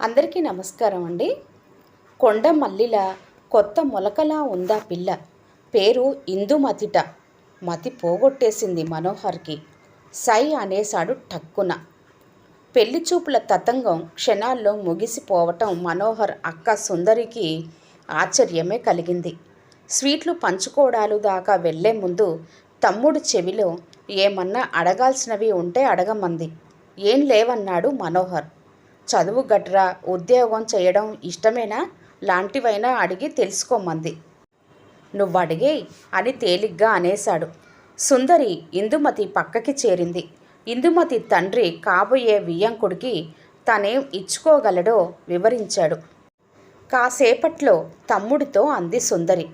అందరికీ నమస్కారం అండి. కొండ మల్లిల కొత్త మొలకలా ఉందా పిల్ల? పేరు ఇందుమతిట. మతి పోగొట్టేసింది మనోహర్కి. సై అనేశాడు టక్కున. పెళ్ళి చూపుల తతంగం క్షణాల్లో ముగిసిపోవటం మనోహర్ అక్క సుందరికి ఆశ్చర్యమే కలిగింది. స్వీట్లు పంచుకోవడాలు దాకా వెళ్ళే ముందు తమ్ముడు చెవిలో ఏమన్నా అడగాల్సినవి ఉంటే అడగమంది. ఏం లేవన్నాడు మనోహర్. చదువు గట్రా ఉద్యోగం చేయడం ఇష్టమేనా? లాంటివైనా అడిగి తెలుసుకోమంది. నువ్వు అడిగే అని తేలిగ్గా అనేశాడు. సుందరి ఇందుమతి పక్కకి చేరింది. ఇందుమతి తండ్రి కాబోయే వియ్యంకుడికి తనేం ఇచ్చుకోగలడో వివరించాడు. కాసేపట్లో తమ్ముడితో అంది సుందరి.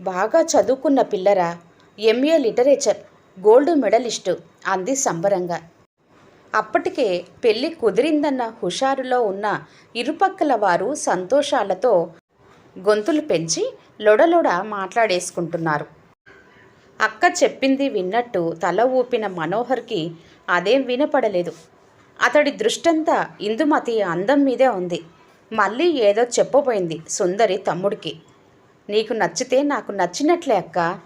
బాగా చదువుకున్న పిల్లరా? ఎంఏ లిటరేచర్ గోల్డ్ మెడలిస్టు అంది సంబరంగా. అప్పటికే పెళ్ళి కుదిరిందన్న హుషారులో ఉన్న ఇరుపక్కల వారు సంతోషాలతో గొంతులు పెంచి లొడలొడ మాట్లాడేసుకుంటున్నారు. అక్క చెప్పింది విన్నట్టు తల ఊపిన మనోహర్కి అదేం వినపడలేదు. అతడి దృష్టంతా ఇందుమతి అందం మీదే ఉంది. మళ్ళీ ఏదో చెప్పబోయింది సుందరి తమ్ముడికి. నీకు నచ్చితే నాకు నచ్చినట్లే అక్క.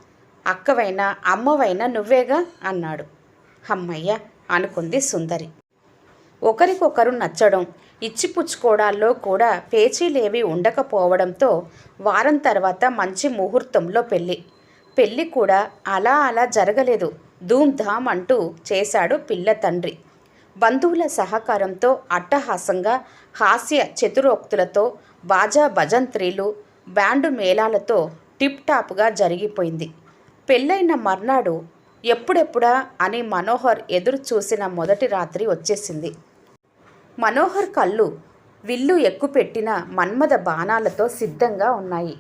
అక్కవైనా అమ్మవైనా నువ్వేగా? అన్నాడు. అమ్మయ్య అనుకుంది సుందరి. ఒకరికొకరు నచ్చడం ఇచ్చిపుచ్చుకోవడాల్లో కూడా పేచీలేవి ఉండకపోవడంతో వారం తర్వాత మంచి ముహూర్తంలో పెళ్ళి. పెళ్ళి కూడా అలా అలా జరగలేదు. ధూమ్ధామ్ అంటూ చేశాడు పిల్ల తండ్రి. బంధువుల సహకారంతో అట్టహాసంగా హాస్య చతురోక్తులతో బాజా భజంత్రీలు బ్యాండు మేళాలతో టిప్ టాప్గా జరిగిపోయింది. పెళ్ళైన మర్నాడు ఎప్పుడెప్పుడా అని మనోహర్ ఎదురు చూసిన మొదటి రాత్రి వచ్చేసింది. మనోహర్ కళ్ళు విల్లు ఎక్కుపెట్టిన మన్మద బాణాలతో సిద్ధంగా ఉన్నాయి.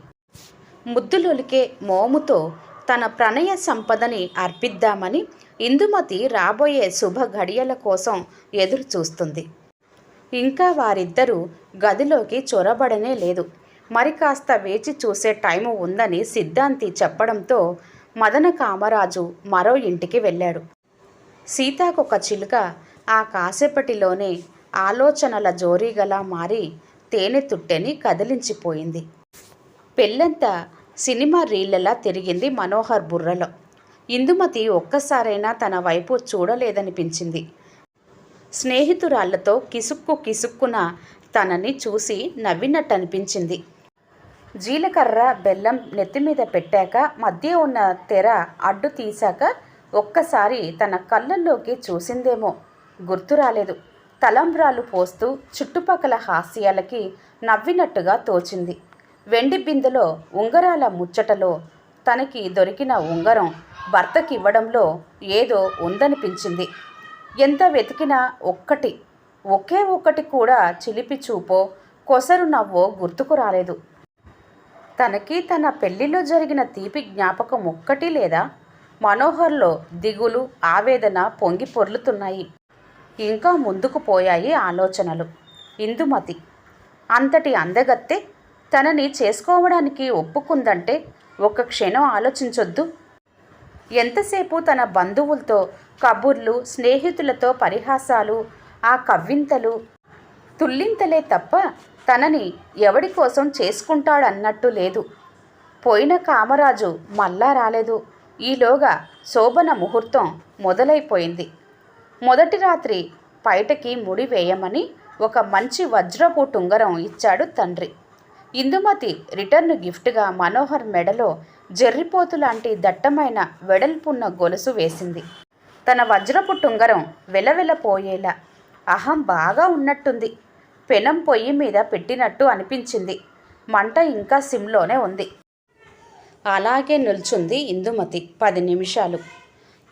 ముద్దులొలికే మోముతో తన ప్రణయ సంపదని అర్పిద్దామని ఇందుమతి రాబోయే శుభ ఘడియల కోసం ఎదురు చూస్తుంది. ఇంకా వారిద్దరూ గదిలోకి చొరబడనే లేదు. మరి కాస్త వేచి చూసే టైము ఉందని సిద్ధాంతి చెప్పడంతో మదన కామరాజు మరో ఇంటికి వెళ్ళాడు. సీతాకొక చిలుక ఆ కాసేపటిలోనే ఆలోచనల జోరీగలా మారి తేనె తుట్టెని కదిలించిపోయింది. పెళ్ళంతా సినిమా రీళ్ళలా తిరిగింది మనోహర్ బుర్రలో. ఇందుమతి ఒక్కసారైనా తన వైపు చూడలేదనిపించింది. స్నేహితురాళ్ళతో కిసుక్కు కిసుక్కున తనని చూసి నవ్వినట్టు అనిపించింది జీలకర్ర బెల్లం నెత్తిమీద పెట్టాక మధ్య ఉన్న తెర అడ్డు తీశాక ఒక్కసారి తన కళ్ళల్లోకి చూసిందేమో. గుర్తు రాలేదు. తలంబ్రాలు పోస్తూ చుట్టుపక్కల హాస్యాలకి నవ్వినట్టుగా తోచింది. వెండి బిందెలో ఉంగరాల ముచ్చటలో తనకి దొరికిన ఉంగరం భర్తకివ్వడంలో ఏదో ఉందనిపించింది. ఎంత వెతికినా ఒక్కటి ఒకే ఒక్కటి కూడా చిలిపి చూపో కొసరు నవ్వో గుర్తుకు రాలేదు. తనకి తన పెళ్ళిలో జరిగిన తీపి జ్ఞాపకం ఒక్కటి లేదా? మనోహర్లో దిగులు ఆవేదన పొంగి పొర్లుతున్నాయి. ఇంకా ముందుకు పోయాయి ఆలోచనలు. ఇందుమతి. అంతటి అందగత్తె తనని చేసుకోవడానికి ఒప్పుకుందంటే ఒక క్షణం ఆలోచించొద్దు. ఎంతసేపు తన బంధువులతో కబుర్లు స్నేహితులతో పరిహాసాలు ఆ కవ్వింతలు తుల్లింతలే తప్ప తనని ఎవడి కోసం చేసుకుంటాడన్నట్టు లేదు. పోయిన కామరాజు మళ్ళా రాలేదు. ఈలోగా శోభన ముహూర్తం మొదలైపోయింది. మొదటి రాత్రి పైటకి ముడి వేయమని ఒక మంచి వజ్రపు టుంగరం ఇచ్చాడు తండ్రి. ఇందుమతి రిటర్న్ గిఫ్ట్గా మనోహర్ మెడలో జెర్రిపోతు లాంటి దట్టమైన వెడల్పున్న గొలుసు వేసింది. తన వజ్రపు టుంగరం వెలవెలపోయేలా అహం బాగా ఉన్నట్టుంది. పెనం పొయ్యి మీద పెట్టినట్టు అనిపించింది. మంట ఇంకా సిమ్లోనే ఉంది. అలాగే నిల్చుంది ఇందుమతి. పది నిమిషాలు.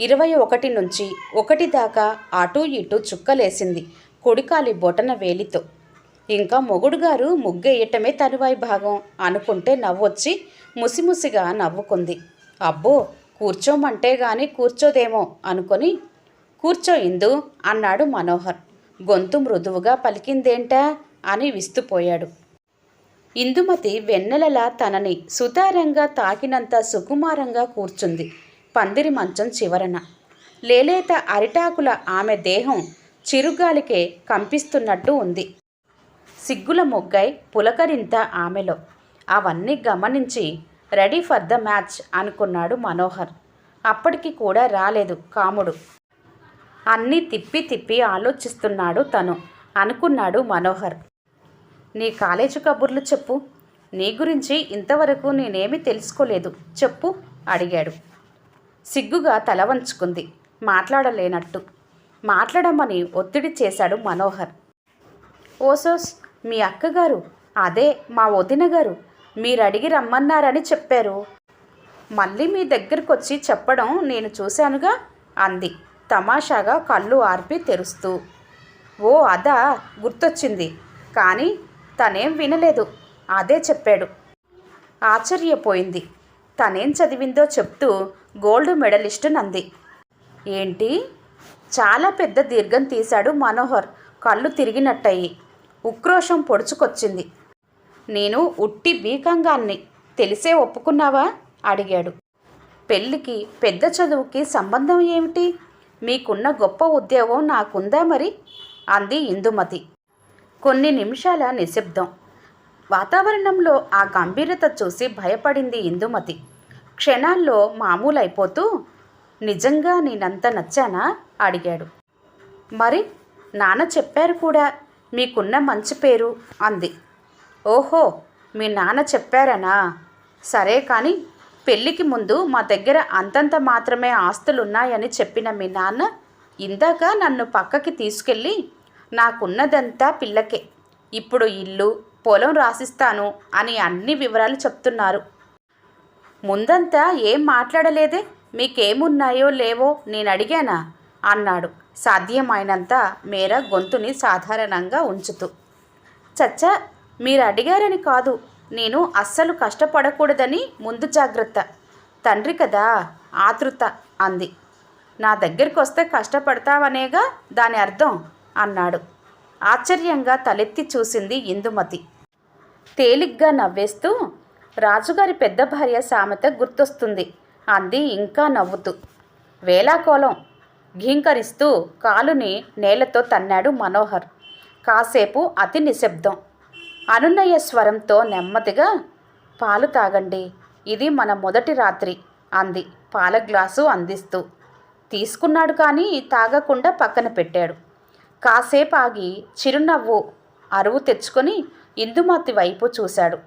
ఇరవై ఒకటి నుంచి ఒకటి దాకా అటూ ఇటూ చుక్కలేసింది కొడికాలి బొటన వేలితో. ఇంకా మొగుడు గారు ముగ్గేయటమే తరువాయి భాగం అనుకుంటే నవ్వొచ్చి ముసిముసిగా నవ్వుకుంది. అబ్బో కూర్చోమంటే గాని కూర్చోదేమో అనుకొని కూర్చో ఇందు అన్నాడు మనోహర్. గొంతు మృదువుగా పలికిందేంటా? అని విస్తుపోయాడు. ఇందుమతి వెన్నెలలా తనని సుతారంగా తాకినంత సుకుమారంగా కూర్చుంది పందిరి మంచం చివరన. లేలేత అరిటాకుల ఆమె దేహం చిరుగాలికే కంపిస్తున్నట్టు ఉంది. సిగ్గుల మొగ్గై పులకరింత ఆమెలో. అవన్నీ గమనించి రెడీ ఫర్ ద మ్యాచ్ అనుకున్నాడు మనోహర్. అప్పటికి కూడా రాలేదు కాముడు. అన్నీ తిప్పి తిప్పి ఆలోచిస్తున్నాడు తను. అనుకున్నాడు మనోహర్. నీ కాలేజీ కబుర్లు చెప్పు. నీ గురించి ఇంతవరకు నేనేమీ తెలుసుకోలేదు. చెప్పు అడిగాడు. సిగ్గుగా తల వంచుకుంది. మాట్లాడలేనట్టు. మాట్లాడమని ఒత్తిడి చేశాడు మనోహర్. ఓసోస్ మీ అక్కగారు? అదే మా వదిన గారు. మీరు అడిగి రమ్మన్నారని చెప్పారు. మళ్ళీ మీ దగ్గరకు వచ్చి చెప్పడం నేను చూశానుగా అంది. తమాషాగా కళ్ళు ఆర్పి తెరుస్తూ. ఓ అదా గుర్తొచ్చింది. కానీ తనేం వినలేదు. అదే చెప్పాడు. ఆశ్చర్యపోయింది. తనేం చదివిందో చెప్తూ గోల్డ్ మెడలిస్ట్ నంది. ఏంటి? చాలా పెద్ద దీర్ఘం తీశాడు మనోహర్. కళ్ళు తిరిగినట్టయి. ఉక్రోషం పొడుచుకొచ్చింది. నేను ఉట్టి బీకంగాన్ని తెలిసే ఒప్పుకున్నావా? అడిగాడు. పెళ్ళికి పెద్ద చదువుకి సంబంధం ఏమిటి? మీకున్న గొప్ప ఉద్యోగం నాకుందా మరి? అంది ఇందుమతి. కొన్ని నిమిషాల నిశ్శబ్దం. వాతావరణంలో ఆ గంభీరత చూసి భయపడింది ఇందుమతి. క్షణాల్లో మామూలైపోతూ నిజంగా నేనంత నచ్చానా? అడిగాడు. మరి నాన్న చెప్పారు కూడా మీకున్న మంచి పేరు అంది. ఓహో మీ నాన్న చెప్పారనా? సరే కానీ పెళ్ళికి ముందు మా దగ్గర అంతంత మాత్రమే ఆస్తులున్నాయని చెప్పిన మీ నాన్న ఇందాక నన్ను పక్కకి తీసుకెళ్ళి నాకున్నదంతా పిల్లకే. ఇప్పుడు ఇల్లు పొలం రాసిస్తాను అని అన్ని వివరాలు చెప్తున్నారు. ముందంతా ఏం మాట్లాడలేదే? మీకేమున్నాయో లేవో నేను అడిగానా? అన్నాడు. సాధ్యమైనంత మేర గొంతుని సాధారణంగా ఉంచుతూ. చచ్చా మీరు అడిగారని కాదు. నేను అస్సలు కష్టపడకూడదని ముందు జాగ్రత్త. తండ్రి కదా ఆతృత అంది. నా దగ్గరికి వస్తే కష్టపడతావనేగా దాని అర్థం అన్నాడు. ఆశ్చర్యంగా తలెత్తి చూసింది ఇందుమతి. తేలిగ్గా నవ్వేస్తూ రాజుగారి పెద్ద భార్య సామెత గుర్తొస్తుంది అంది ఇంకా నవ్వుతూ. వేలాకోలం ఘీంకరిస్తూ కాలుని నేలతో తన్నాడు మనోహర్. కాసేపు అతి నిశ్శబ్దం. అనునయ స్వరంతో నెమ్మదిగా పాలు తాగండి. ఇది మన మొదటి రాత్రి అంది. పాల గ్లాసు అందిస్తూ. తీసుకున్నాడు కానీ తాగకుండా పక్కన పెట్టాడు. కాసేపు ఆగి చిరునవ్వు అరువు తెచ్చుకొని ఇందుమతి వైపు చూశాడు.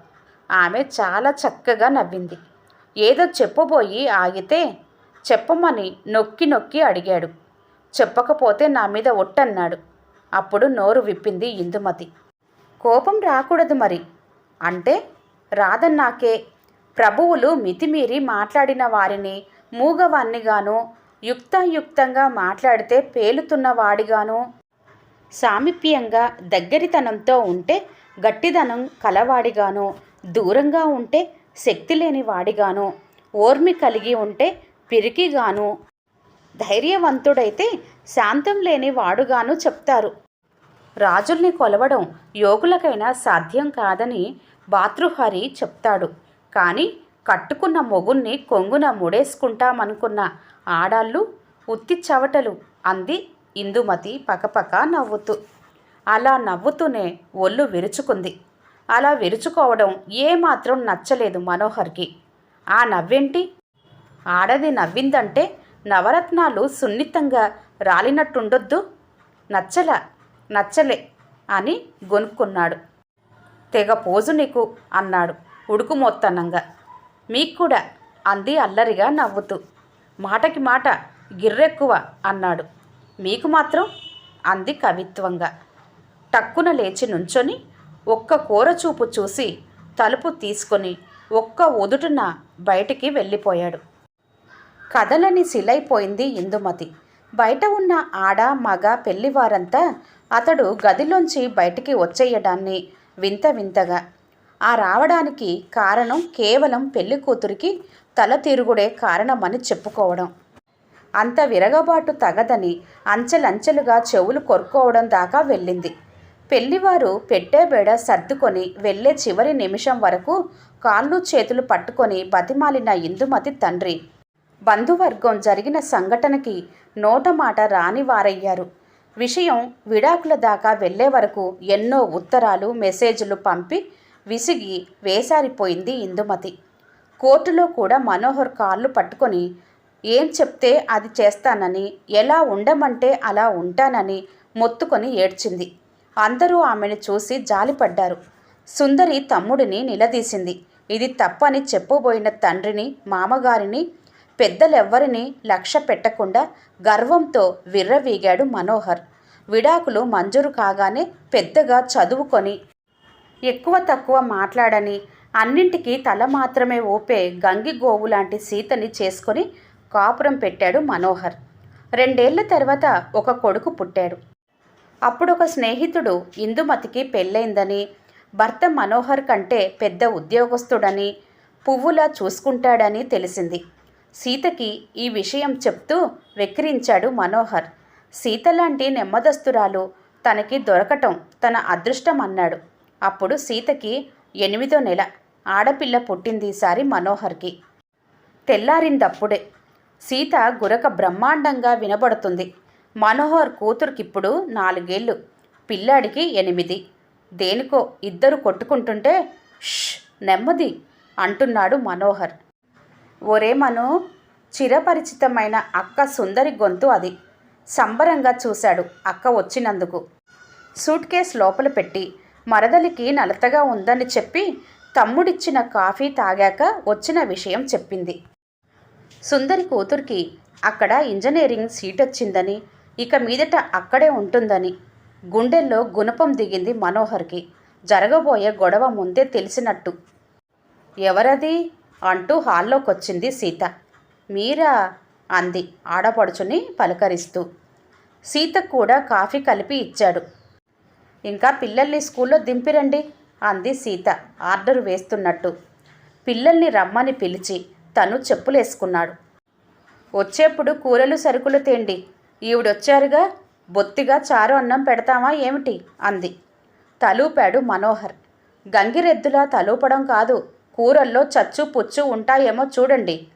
ఆమె చాలా చక్కగా నవ్వింది. ఏదో చెప్పబోయి ఆగితే చెప్పమని నొక్కి నొక్కి అడిగాడు. చెప్పకపోతే నా మీద ఒట్టన్నాడు. అప్పుడు నోరు విప్పింది ఇందుమతి. కోపం రాకూడదు మరి. అంటే రాదన్నాకే ప్రభువులు మితిమీరి మాట్లాడిన వారిని మూగవాణ్ణిగాను యుక్తాయుక్తంగా మాట్లాడితే పేలుతున్న వాడిగాను సామీప్యంగా దగ్గరితనంతో ఉంటే గట్టిదనం కలవాడిగాను దూరంగా ఉంటే శక్తి లేని వాడిగాను ఓర్మి కలిగి ఉంటే పిరికిగాను ధైర్యవంతుడైతే శాంతం లేని వాడుగాను చెప్తారు. రాజుల్ని కొలవడం యోగులకైనా సాధ్యం కాదని భాతృహరి చెప్తాడు. కానీ కట్టుకున్న మొగుణ్ణి కొంగున ముడేసుకుంటామనుకున్న ఆడాళ్ళు ఉత్తి చవటలు అంది ఇందుమతి పకపక నవ్వుతూ. అలా నవ్వుతూనే ఒళ్ళు విరుచుకుంది. అలా విరుచుకోవడం ఏమాత్రం నచ్చలేదు మనోహర్కి. ఆ నవ్వేంటి? ఆడది నవ్విందంటే నవరత్నాలు సున్నితంగా రాలినట్టుండొద్దు. నచ్చల. నచ్చలే అని గొనుక్కున్నాడు. తెగ పోజు నీకు అన్నాడు ఉడుకుమోత్తనంగా మీకు కూడా అంది అల్లరిగా నవ్వుతూ. మాటకి మాట గిర్రెక్కువ అన్నాడు. మీకు మాత్రం అంది కవిత్వంగా. టక్కున లేచి నుంచొని ఒక్క కూరచూపు చూసి తలుపు తీసుకొని ఒక్క ఒదుటున బయటికి వెళ్ళిపోయాడు. కదలని శిలైపోయింది ఇందుమతి. బయట ఉన్న ఆడ మగ పెళ్ళివారంతా అతడు గదిలోంచి బయటికి వచ్చేయడాన్ని వింత వింతగా. ఆ రావడానికి కారణం కేవలం పెళ్ళి కూతురికి తల తిరుగుడే కారణమని చెప్పుకోవడం. అంత విరగబాటు తగదని అంచెలంచెలుగా చెవులు కొరుక్కోవడం దాకా వెళ్ళింది. పెళ్ళివారు పెట్టే బేడ సర్దుకొని వెళ్ళే చివరి నిమిషం వరకు కాళ్ళు చేతులు పట్టుకొని బతిమాలిన ఇందుమతి తండ్రి. బంధువర్గం జరిగిన సంఘటనకి నోటమాట రాని వారయ్యారు. విషయం విడాకుల దాకా వెళ్ళే వరకు ఎన్నో ఉత్తరాలు మెసేజ్లు పంపి విసిగి వేసారిపోయింది ఇందుమతి. కోర్టులో కూడా మనోహర్ కాళ్ళు పట్టుకొని ఏం చెప్తే అది చేస్తానని ఎలా ఉండమంటే అలా ఉంటానని మొత్తుకొని ఏడ్చింది. అందరూ ఆమెను చూసి జాలిపడ్డారు. సుందరి తమ్ముడిని నిలదీసింది. ఇది తప్పని చెప్పబోయిన తండ్రిని మామగారిని పెద్దలెవ్వరినీ లక్ష్య పెట్టకుండా గర్వంతో విర్రవీగాడు మనోహర్. విడాకులు మంజూరు కాగానే పెద్దగా చదువుకొని ఎక్కువ తక్కువ మాట్లాడని అన్నింటికీ తల మాత్రమే ఊపే గంగిగోవు లాంటి సీతని చేసుకొని కాపురం పెట్టాడు మనోహర్. రెండేళ్ళ తర్వాత ఒక కొడుకు పుట్టాడు. అప్పుడు ఒక స్నేహితుడు ఇందుమతికి పెళ్ళైందని భర్త మనోహర్ కంటే పెద్ద ఉద్యోగస్తుడని పువ్వులా చూసుకుంటాడని తెలిసింది. సీతకి ఈ విషయం చెప్తూ వెక్కిరించాడు మనోహర్. సీత లాంటి నెమ్మదస్తురాలు తనకి దొరకటం తన అదృష్టం అన్నాడు అప్పుడు సీతకి ఎనిమిదో నెల. ఆడపిల్ల పుట్టింది ఈసారి మనోహర్కి. తెల్లారిందప్పుడే. సీత గురక బ్రహ్మాండంగా వినబడుతుంది. మనోహర్ కూతురికిప్పుడు నాలుగేళ్ళు. పిల్లాడికి ఎనిమిది. దేనికో ఇద్దరు కొట్టుకుంటుంటే ష్ నెమ్మది అంటున్నాడు మనోహర్. ఒరే మను చిరపరిచితమైన అక్క సుందరి గొంతు అది. సంబరంగా చూశాడు అక్క వచ్చినందుకు. సూట్ కేస్ లోపల పెట్టి మరదలికి నలతగా ఉందని చెప్పి తమ్ముడిచ్చిన కాఫీ తాగాక వచ్చిన విషయం చెప్పింది. సుందరి కూతురికి అక్కడ ఇంజనీరింగ్ సీట్ వచ్చిందని ఇక మీదట అక్కడే ఉంటుందని గుండెల్లో గుణపం దిగింది మనోహర్కి. జరగబోయే గొడవ ముందే తెలిసినట్టు. ఎవరది? అంటూ హాల్లోకొచ్చింది సీత. మీరా? అంది ఆడపడుచుని పలకరిస్తూ. సీత కూడా కాఫీ కలిపి ఇచ్చాడు. ఇంకా పిల్లల్ని స్కూల్లో దింపిరండి అంది సీత ఆర్డర్ వేస్తున్నట్టు. పిల్లల్ని రమ్మని పిలిచి తను చెప్పులేసుకున్నాడు. వచ్చేప్పుడు కూరలు సరుకులు తేండి. ఈవిడొచ్చారుగా బొత్తిగా చారు అన్నం పెడతామా ఏమిటి? అంది. తలూపాడు మనోహర్. గంగిరెద్దులా తలూపడం కాదు కూరల్లో చచ్చు పుచ్చు ఉంటాయేమో చూడండి.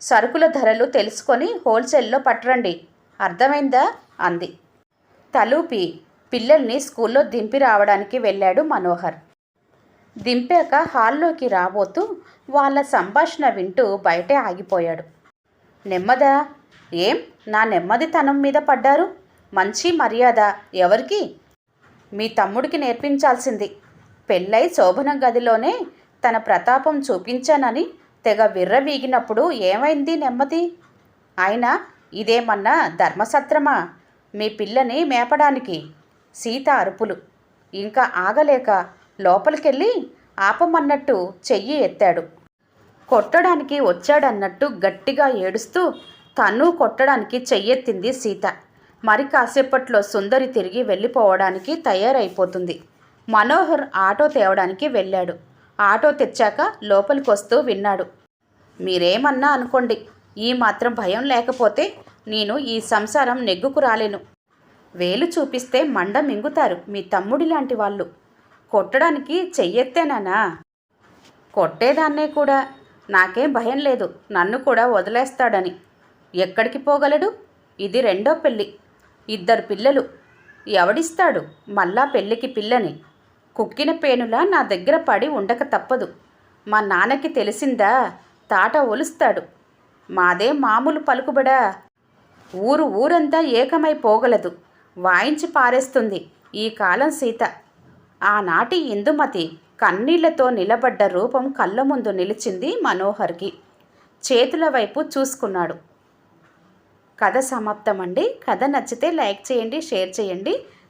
సరుకుల ధరలు తెలుసుకొని హోల్సేల్లో పట్టరండి. అర్థమైందా? అంది. తలూపి పిల్లల్ని స్కూల్లో దింపి రావడానికి వెళ్ళాడు మనోహర్. దింపాక హాల్లోకి రాబోతూ వాళ్ళ సంభాషణ వింటూ బయటే ఆగిపోయాడు. నెమ్మదా? ఏం? నా నెమ్మదితనం మీద పడ్డారు? మంచి మర్యాద ఎవరికి? మీ తమ్ముడికి నేర్పించాల్సింది. పెళ్ళై శోభన గదిలోనే తన ప్రతాపం చూపించానని తెగ విర్రవీగినప్పుడు ఏమైంది నెమ్మది? అయినా ఇదేమన్నా ధర్మసత్రమా? మీ పిల్లని మేపడానికి సీత అరుపులు. ఇంకా ఆగలేక లోపలికెళ్ళి ఆపమన్నట్టు చెయ్యి ఎత్తాడు. కొట్టడానికి వచ్చాడన్నట్టు గట్టిగా ఏడుస్తూ తను కొట్టడానికి చెయ్యెత్తింది సీత. మరి కాసేపట్లో సుందరి తిరిగి వెళ్ళిపోవడానికి తయారైపోతుంది. మనోహర్ ఆటో తేవడానికి వెళ్ళాడు. ఆటో తెచ్చాక లోపలికి వస్తూ విన్నాడు. మీరేమన్నా అనుకోండి ఈ మాత్రం భయం లేకపోతే నేను ఈ సంసారం నెగ్గుకు రాలేను. వేలు చూపిస్తే మండ మింగుతారు మీ తమ్ముడి లాంటి వాళ్ళు. కొట్టడానికి చెయ్యెత్తేనానా కొట్టేదాన్నే కూడా. నాకేం భయం లేదు నన్ను కూడా వదిలేస్తాడని. ఎక్కడికి పోగలడు? ఇది రెండో పెళ్ళి. ఇద్దరు పిల్లలు. ఎవడిస్తాడు? మళ్ళా పెళ్ళికి పిల్లని. కుక్కిన పేనులా నా దగ్గర పడి ఉండక తప్పదు. మా నాన్నకి తెలిసిందా? తాట ఒలుస్తాడు. మాదే మామూలు పలుకుబడా? ఊరు ఊరంతా ఏకమై పోగలదు. వాయించి పారేస్తుంది ఈ కాలం సీత. ఆనాటి ఇందుమతి కన్నీళ్ళతో నిలబడ్డ రూపం కళ్ళ ముందు నిలిచింది మనోహర్కి. చేతుల వైపు చూసుకున్నాడు. కథ సమాప్తం అండి కథ నచ్చితే లైక్ చేయండి షేర్ చేయండి.